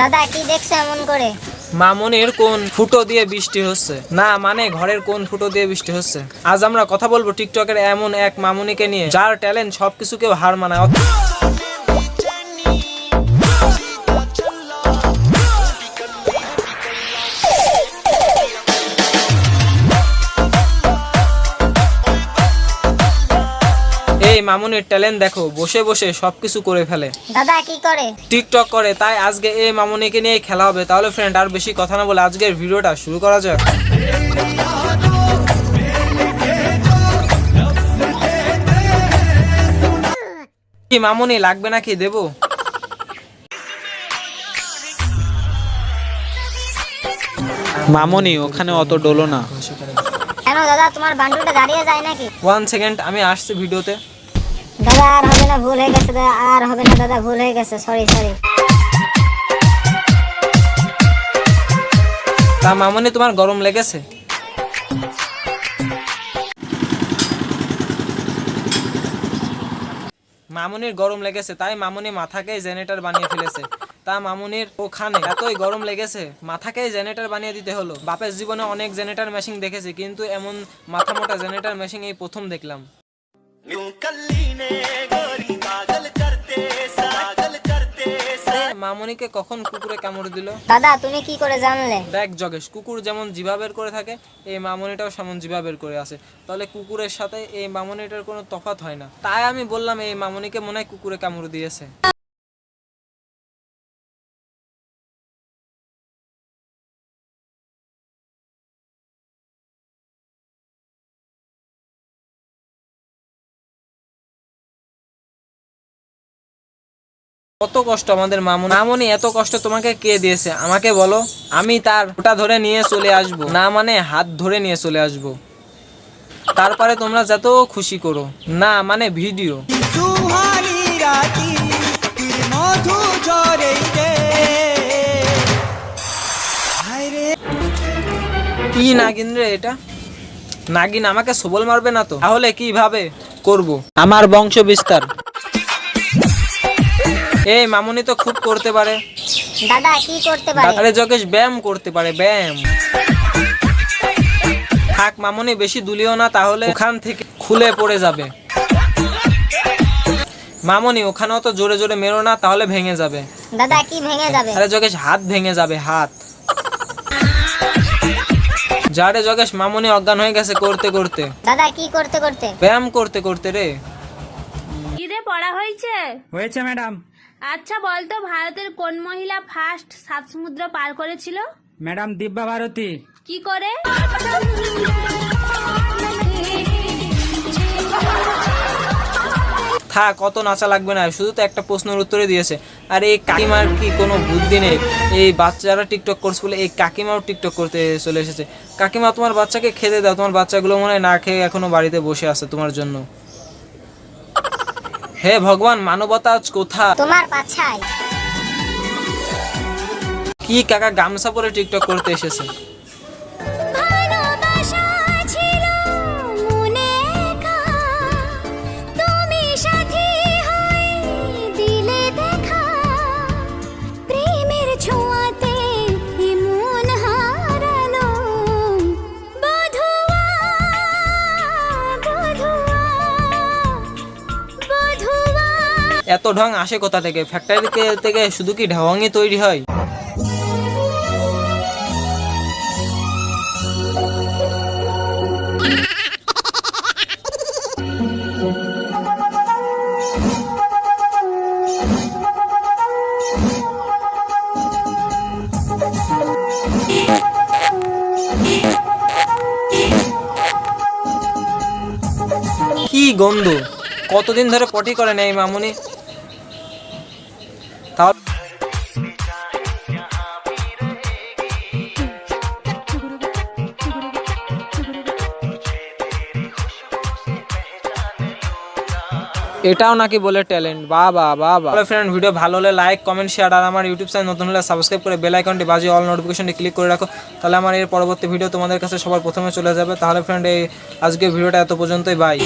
দাদা, কি দেখছ এমন করে? মামনের কোন ফুটো দিয়ে বৃষ্টি হচ্ছে? না মানে ঘরের কোন ফুটো দিয়ে বৃষ্টি হচ্ছে? আজ আমরা কথা বলব টিকটকের এমন এক মামনিকে নিয়ে, যার ট্যালেন্ট সবকিছুকেও হার মানায়। মামুনির ট্যালেন্ট দেখো বসে বসে সবকিছু করে ফেলে। দাদা কি করে? টিকটক করে তাই আজকে এই মামুনিকে নিয়ে খেলা হবে। তাহলে ফ্রেন্ড আর বেশি কথা না বলে আজকের ভিডিওটা শুরু করা যাক। কি মামুনি লাগবে নাকি? দেবো? মামনি ওখানে অত ডোলো না। কেন দাদা তোমার বান্ডুটা দাঁড়িয়ে যায় নাকি? ওয়ান সেকেন্ড আমি আসছি ভিডিওতে। দাদা, আর হবে না, ভুল হয়ে গেছে দাদা, আর হবে না, দাদা, ভুল হয়ে গেছে সরি সরি তা মামুনি, তোমার গরম লেগেছে? মামুনির গরম লেগেছে, তাই মামুনি মাথাকেই জেনারেটর বানিয়ে ফেলেছে। তা মামুনির ওখানে এতই গরম লেগেছে, মাথাকেই জেনারেটর বানিয়ে দিতে হলো। বাপের জীবনে অনেক জেনারেটর মেশিন দেখেছি, কিন্তু এমন মাথা মোটা জেনারেটর মেশিন এই প্রথম দেখলাম। মামুনিকে কখন কুকুরে কামড় দিল? দাদা তুমি কি করে জানলে? দেখ জগেশ কুকুর যেমন জিভা বের করে থাকে এই মামনিটাও সেমন জিভা বের করে আছে তাহলে কুকুরের সাথে এই মামনিটার কোনো তফাৎ হয় না। তাই আমি বললাম এই মামনিকে মনে হয় কুকুরে কামড় দিয়েছে। কত কষ্ট আমাদের মামুনি। মামুনি, এত কষ্ট তোমাকে কে দিয়েছে? আমাকে বলো। আমি তার ওটা ধরে নিয়ে চলে আসব। না মানে হাত ধরে নিয়ে চলে আসব। তারপরে তোমরা যত খুশি করো। না মানে ভিডিও। কি নাগিন রে এটা? নাগিন আমাকে সবল মারবে না তো? তাহলে কীভাবে করব? আমার বংশ বিস্তার এই মামুনি তো খুব করতে পারে। দাদা কি করতে পারে? আরে যোগেশ ব্যায়াম করতে পারে ব্যায়াম। থাক মামুনি বেশি দুলিও না তাহলে ওখান থেকে খুলে পড়ে যাবে। মামুনি ওখানেও তো জোরে জোরে মেরো না তাহলে ভেঙে যাবে। দাদা কি ভেঙে যাবে? আরে যোগেশ হাত ভেঙে যাবে হাত। যারে যোগেশ মামুনি অজ্ঞান হয়ে গেছে করতে করতে। দাদা কি করতে করতে? ব্যায়াম করতে করতে রে। কিরে পড়া হয়েছে? হয়েছে ম্যাডাম। আচ্ছা বলতো ভারতের কোন মহিলা ফার্স্ট সাত সমুদ্র পার করেছিল? ম্যাডাম দিব্যা ভারতী। কি করে? থাক কত নাচা লাগবে না। শুধু তো একটা প্রশ্নের উত্তরে দিয়েছে। আর এই কাকিমার কি কোনো বুদ্ধি নেই? এই বাচ্চারা টিকটক করছে বলে এই কাকিমাও টিকটক করতে চলে এসেছে। কাকিমা তোমার বাচ্চাকে খেতে দাও। তোমার বাচ্চাগুলো মনে হয় না খেয়ে এখনও বাড়িতে বসে আছে তোমার জন্য। হে ভগবান মানবতা আজ কোথা তোমার পাছায়। কি কাকা গামছা পরে টিকটক করতে এসেছে? এত ঢং আসে কোথা থেকে? ফ্যাক্টরি থেকে শুধু কি ঢাওয়াঙ্গি তৈরি হয়? কি গন্ধ? কতদিন ধরে পটি করে নেই মামুনি? এটাও নাকি বলে ট্যালেন্ট বা বা বা বা ফ্রেন্ড ভিডিও ভালো হলে লাইক কমেন্ট শেয়ার আর আমার ইউটিউব চ্যানেল নতুন হলে সাবস্ক্রাইব করে বেল আইকনটি বাজিয়ে অল নোটিফিকেশনটি ক্লিক করে রাখো। তাহলে আমার এর পরবর্তী ভিডিও তোমাদের কাছে সবার প্রথমে চলে যাবে। তাহলে ফ্রেন্ড এই আজকে ভিডিওটা এত পর্যন্তই বাই